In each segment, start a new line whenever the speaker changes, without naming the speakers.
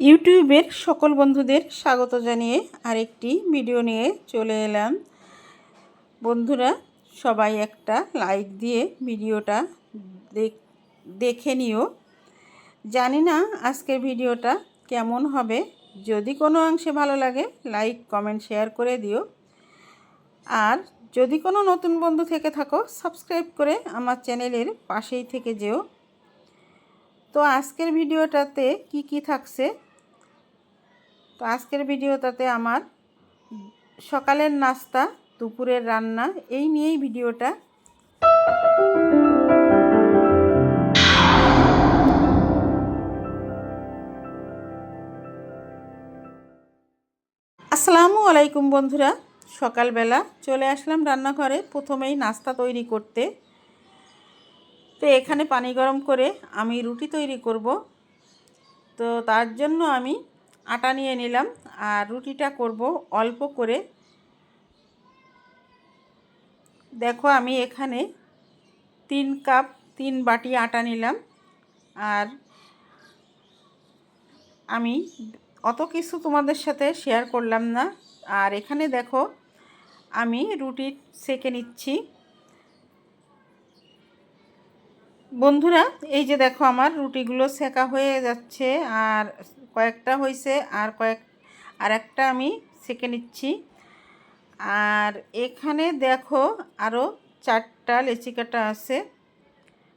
ইউটিউবের সকল বন্ধুদের স্বাগত জানিয়ে আরেকটি ভিডিও নিয়ে চলে এলাম। বন্ধুরা, সবাই একটা লাইক দিয়ে ভিডিওটা দেখ- নিও। জানি না আজকের ভিডিওটা কেমন হবে। যদি কোনো অংশে ভালো লাগে, লাইক, কমেন্ট, শেয়ার করে দিও। আর যদি কোনো নতুন বন্ধু থেকে থাকো, সাবস্ক্রাইব করে আমার চ্যানেলের পাশেই থেকে যেও। তো আজকের ভিডিওটাতে কি কি থাকছে তো আজকের ভিডিওটাতে আমার সকালের নাস্তা, দুপুরের রান্না, এই নিয়েই ভিডিওটা। আসসালামু আলাইকুম বন্ধুরা, সকালবেলা চলে আসলাম রান্নাঘরে প্রথমেই নাস্তা তৈরি করতে। তো এখানে পানি গরম করে আমি রুটি তৈরি করব। তো তার জন্য আমি আটা নিয়ে নিলাম আর রুটিটা করব অল্প করে। দেখো আমি এখানে তিন কাপ, তিন বাটি আটা নিলাম আর আমি অত কিছু তোমাদের সাথে শেয়ার করলাম না। আর এখানে দেখো আমি রুটি সেকে নিচ্ছি। বন্ধুরা, এই যে দেখো আমার রুটিগুলো সেকা হয়ে যাচ্ছে আর কয়েকটা হয়েছে আর কয়েক, আর একটা আমি সেঁকে নিচ্ছি। আর এখানে দেখো আরও চারটা লেচি কাটা আছে।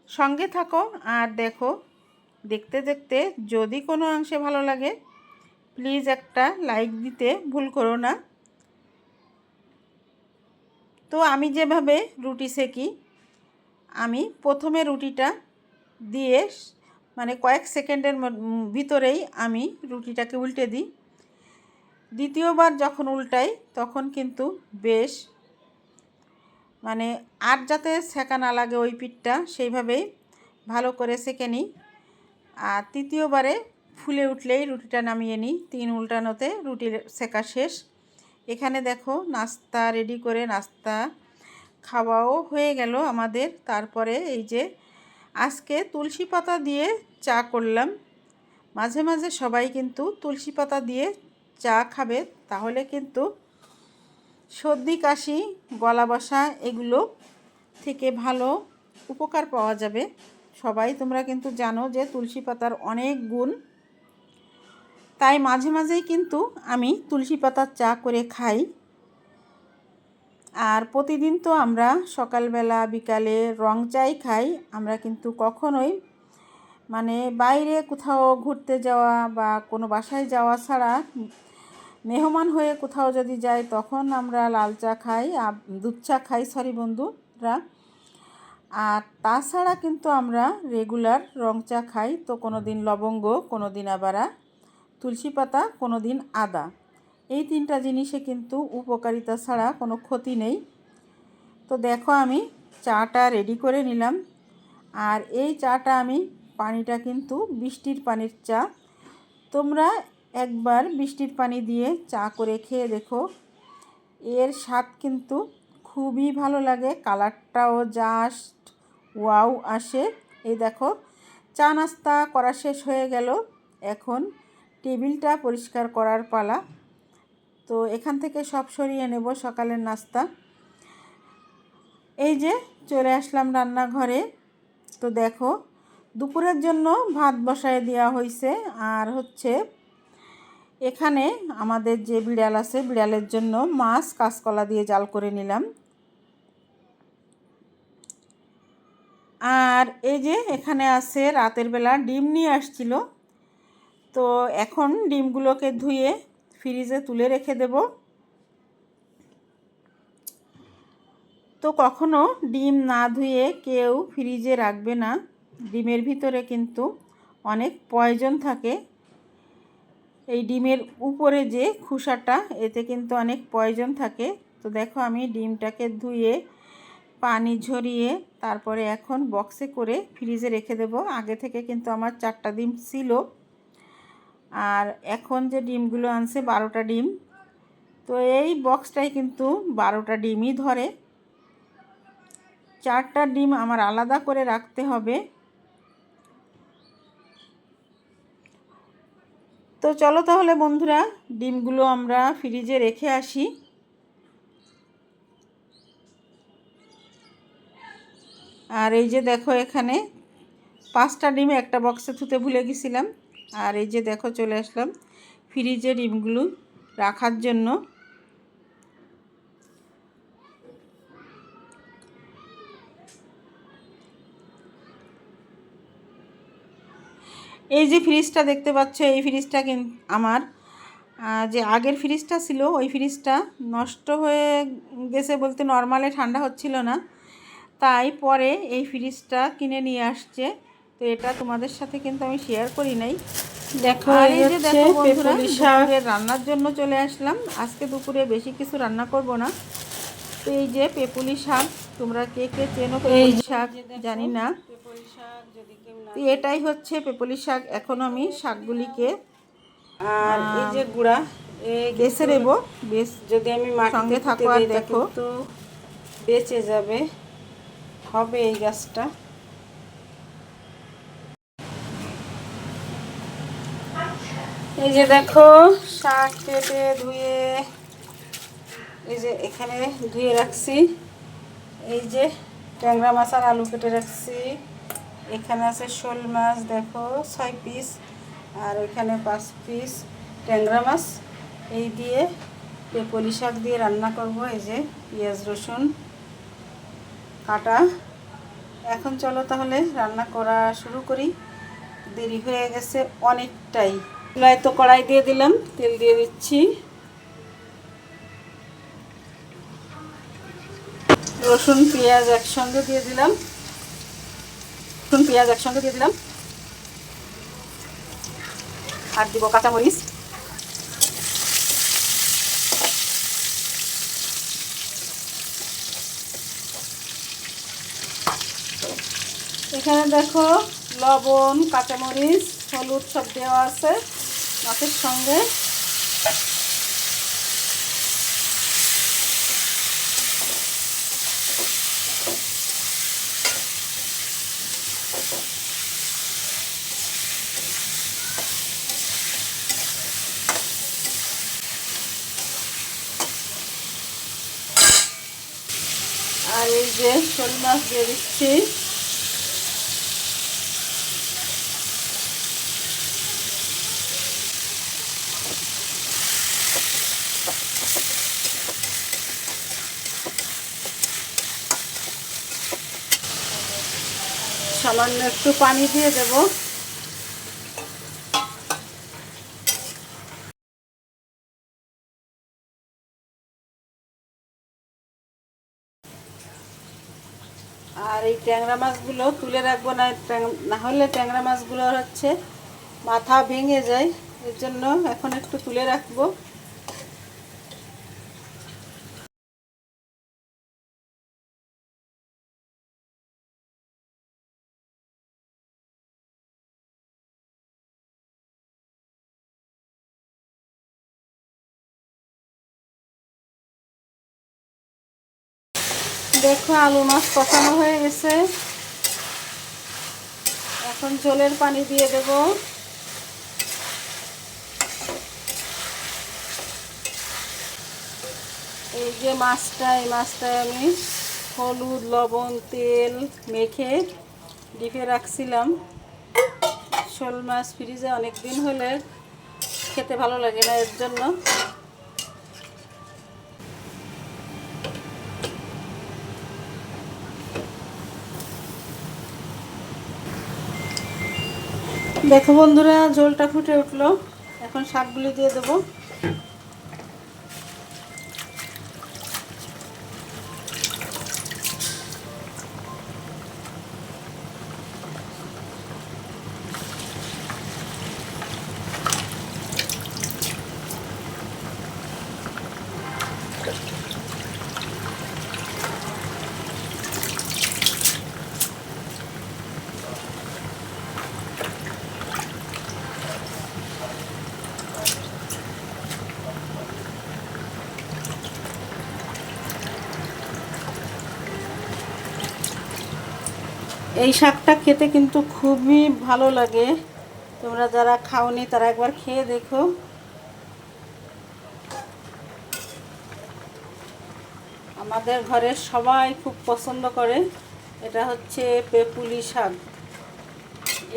সঙ্গে থাকো আর দেখো, দেখতে দেখতে যদি কোনো অংশে ভালো লাগে, প্লিজ একটা লাইক দিতে ভুল করো না। তো আমি যেভাবে রুটি সেকি, আমি প্রথমে রুটিটা দিয়ে মানে কয়েক সেকেন্ডের ভিতরেই আমি রুটিটাকে উল্টে দিই। দ্বিতীয়বার যখন উল্টাই, তখন কিন্তু বেশ মানে আর যাতে সেকা না লাগে ওই পিঠটা, সেইভাবেই ভালো করে সেকে নিই। আর তৃতীয়বারে ফুলে উঠলেই রুটিটা নামিয়ে নিই। তিন উল্টানোতে রুটির সেকা শেষ। এখানে দেখো নাস্তা রেডি করে নাস্তা খাওয়াও হয়ে গেল আমাদের। তারপরে এই যে আজকে তুলসী পাতা দিয়ে চা করলাম। মাঝে মাঝে সবাই কিন্তু তুলসী পাতা দিয়ে চা খাবে, তাহলে কিন্তু সর্দি, কাশি, গলা বসা এগুলো থেকে ভালো উপকার পাওয়া যাবে। সবাই তোমরা কিন্তু জানো যে তুলসী পাতার অনেক গুণ। তাই মাঝে মাঝেই কিন্তু আমি তুলসী পাতার চা করে খাই। আর প্রতিদিন তো আমরা সকালবেলা, বিকালে রং চাই খাই। আমরা কিন্তু কখনোই মানে বাইরে কোথাও ঘুরতে যাওয়া বা কোনো বাসায় যাওয়া ছাড়া মেহমান হয়ে কোথাও যদি যাই, তখন আমরা লাল চা খাই দুধ চা খাই, সরি বন্ধুরা। আর তাছাড়া কিন্তু আমরা রেগুলার রং চা খাই। তো কোনো দিন লবঙ্গ, কোনো দিন আবার, তুলসী পাতা, কোনো দিন আদা। এই তিনটা জিনিসে কিন্তু উপকারিতা ছাড়া কোনো ক্ষতি নেই। তো দেখো আমি চাটা রেডি করে নিলাম। আর এই চাটা আমি পানিটা কিন্তু বৃষ্টির পানির চা। তোমরা একবার বৃষ্টির পানি দিয়ে চা করে খেয়ে দেখো। এর স্বাদ কিন্তু খুবই ভালো লাগে, কালারটাও জাস্ট ওয়াও আসে। এই দেখো, চা নাস্তা করা শেষ হয়ে গেল। এখন টেবিলটা পরিষ্কার করার পালা। তো এখান থেকে সব সরিয়ে নেব সকালের নাস্তা। এই যে চলে আসলাম রান্নাঘরে। তো দেখো, দুপুরের জন্য ভাত বসায় দেওয়া হয়েছে আর হচ্ছে এখানে আমাদের যে বিড়াল আছে, বিড়ালের জন্য মাছ, কাঁচকলা দিয়ে জাল করে নিলাম। আর এই যে এখানে আছে রাতের বেলা ডিম নিয়ে আসছিল। তো এখন ডিমগুলোকে ধুয়ে ফ্রিজে তুলে রেখে দেব। তো কখনো ডিম না ধুয়ে কেউ ফ্রিজে রাখবে না। ডিমের ভিতরে কিন্তু অনেক পয়জন থাকে। এই ডিমের উপরে যে খুসাটা, এতে কিন্তু অনেক পয়জন থাকে। তো দেখো আমি ডিমটাকে ধুয়ে, পানি ঝরিয়ে, তারপরে এখন বক্সে করে ফ্রিজে রেখে দেব। আগে থেকে কিন্তু আমার চারটা ডিম ছিল। আর এখন যে ডিমগুলো আনছে, বারোটা ডিম। তো এই বক্সটাই কিন্তু বারোটা ডিমই ধরে। চারটা ডিম আমার আলাদা করে রাখতে হবে। তো চলো তাহলে বন্ধুরা, ডিমগুলো আমরা ফ্রিজে রেখে আসি। আর এই যে দেখো এখানে, পাঁচটা ডিম একটা বক্সে থুতে ভুলে গেছিলাম। আর এই যে দেখো চলে আসলাম ফ্রিজে ডিমগুলো রাখার জন্য। এই যে ফ্রিজটা দেখতে পাচ্ছ, এই ফ্রিজটা আমার। যে আগের ফ্রিজটা ছিল, ওই ফ্রিজটা নষ্ট হয়ে গেছে বলতে নর্মালে ঠান্ডা হচ্ছিল না। তাই পরে এই ফ্রিজটা কিনে নিয়ে আসছে। তো এটা তোমাদের সাথে কিন্তু আমি শেয়ার করি নাই। দেখো এই যে দেখো বন্ধুরা দুপুরে রান্নার জন্য চলে আসলাম। আজকে দুপুরে বেশি কিছু রান্না করব না। তো এই যে পেপুলি শাক তোমরা কে কে চেনো পেপুলি শাক? জানি না। তো এটাই হচ্ছে পেপুলি শাক। এখন আমি শাকগুলিকে
আর এই যে গুড়া
বেছে নেব। বেশ
যদি আমি
সঙ্গে থাকো আর দেখো।
তো বেঁচে যাবে। হবে এই গাছটা। এই যে দেখো, শাক কেটে ধুয়ে এই যে এখানে ধুয়ে রাখছি। এই যে ট্যাংরা মাছ আর আলু কেটে রাখছি। এখানে আছে শোল মাছ, দেখো, ছয় পিস। আর ওইখানে পাঁচ পিস ট্যাংরা মাছ। এই দিয়ে পেপলি শাক দিয়ে রান্না করব, এই যে পেঁয়াজ, রসুন, কাটা। এখন চলো তাহলে রান্না করা শুরু করি। দেরি হয়ে গেছে অনেকটাই। তো কড়াই দিয়ে দিলাম, তেল দিয়ে দিচ্ছি। রসুন, পেঁয়াজ একসঙ্গে দিয়ে দিলাম। রসুন, পেঁয়াজ একসঙ্গে দিয়ে দিলাম। আর দিব কাঁচামরিচ। এখানে দেখো লবণ, কাঁচামরিচ, হলুদ সব দেওয়া আছে। মাছের সঙ্গে। আর এই যে শোল মাছ দিয়ে দিচ্ছি। সামান্য একটু পানি দিয়ে দেব। আর এই ট্যাংরা মাছগুলো তুলে রাখব না না হলে ট্যাংরা মাছগুলো হচ্ছে মাথা ভেঙে যায়। এর জন্য এখন একটু তুলে রাখব। দেখো আলু মাছ কষানো হয়ে গেছে। এখন জলের পানি দিয়ে দেব। এই যে মাছটা, এই মাছটায় আমি হলুদ, লবণ, তেল মেখে ডিপে রাখছিলাম। শোল মাছ ফ্রিজে অনেক দিন হলে খেতে ভালো লাগে না এর জন্য। দেখো বন্ধুরা জলটা ফুটে উঠল। এখন শাকগুলি দিয়ে দেবো। এই শাকটা খেতে কিন্তু খুবই ভালো লাগে। তোমরা যারা খাওনি, তারা একবার খেয়ে দেখো। আমাদের ঘরের সবাই খুব পছন্দ করে। এটা হচ্ছে পেপুলি শাক।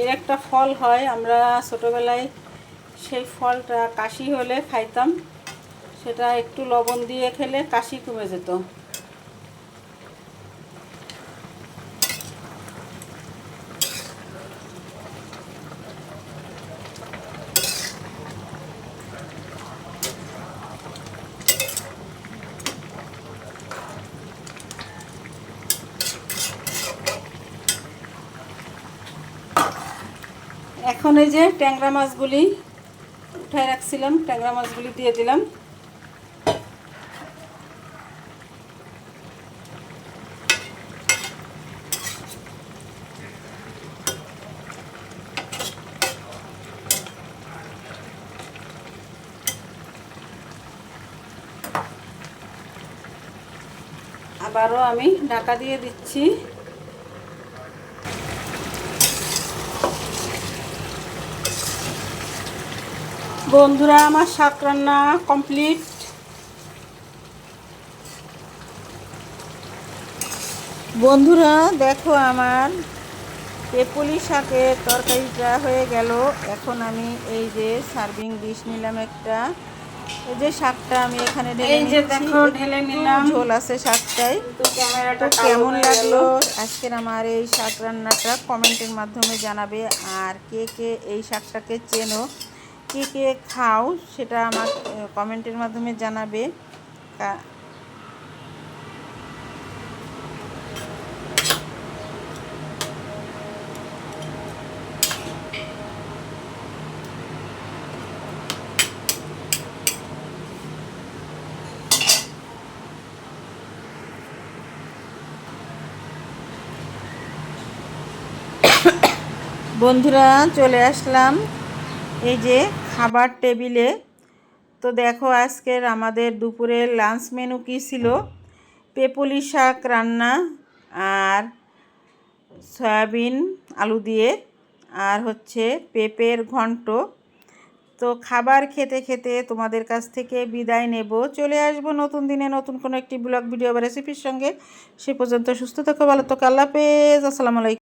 এর একটা ফল হয়, আমরা ছোটোবেলায় সেই ফলটা কাশি হলে খাইতাম। সেটা একটু লবণ দিয়ে খেলে কাশি কমে যেত। এখন এই যে ট্যাংরা মাছগুলি উঠায় রাখছিলাম, ট্যাংরা মাছগুলি দিয়ে দিলাম। আবারও আমি ঢাকা দিয়ে দিচ্ছি। বন্ধুরা আমার শাক রান্না কমপ্লিট
বন্ধুরা দেখো আমার পেপুলি শাকের তরকারিটা হয়ে গেল। এখন আমি এই যে সার্ভিং ডিশ নিলাম একটা। এই যে শাকটা আমি এখানে ঢেলে
নিলাম।
ঝোল আছে শাকটাই
তো
কেমন লাগল? আজকের আমার এই শাক রান্নাটা কমেন্টের মাধ্যমে জানাবে। আর কে কে এই শাকটাকে চেনো কে কে খাও সেটা আমার কমেন্টের মাধ্যমে জানাবে। বন্ধুরা চলে আসলাম। এই যে খাবার টেবিলে। তো দেখো আজকের আমাদের দুপুরের লাঞ্চ মেনু কী ছিল? পেপুলি শাক রান্না আর সয়াবিন, আলু দিয়ে। আর হচ্ছে পেঁপের ঘন্ট। তো খাবার খেতে খেতে তোমাদের কাছ থেকে বিদায় নেব। চলে আসব নতুন দিনে নতুন কোনো একটি ব্লগ, ভিডিও বা রেসিপির সঙ্গে। সে পর্যন্ত সুস্থ থাকো, ভালো থাকো। আল্লাহ হাফেজ। আসসালামু আলাইকুম।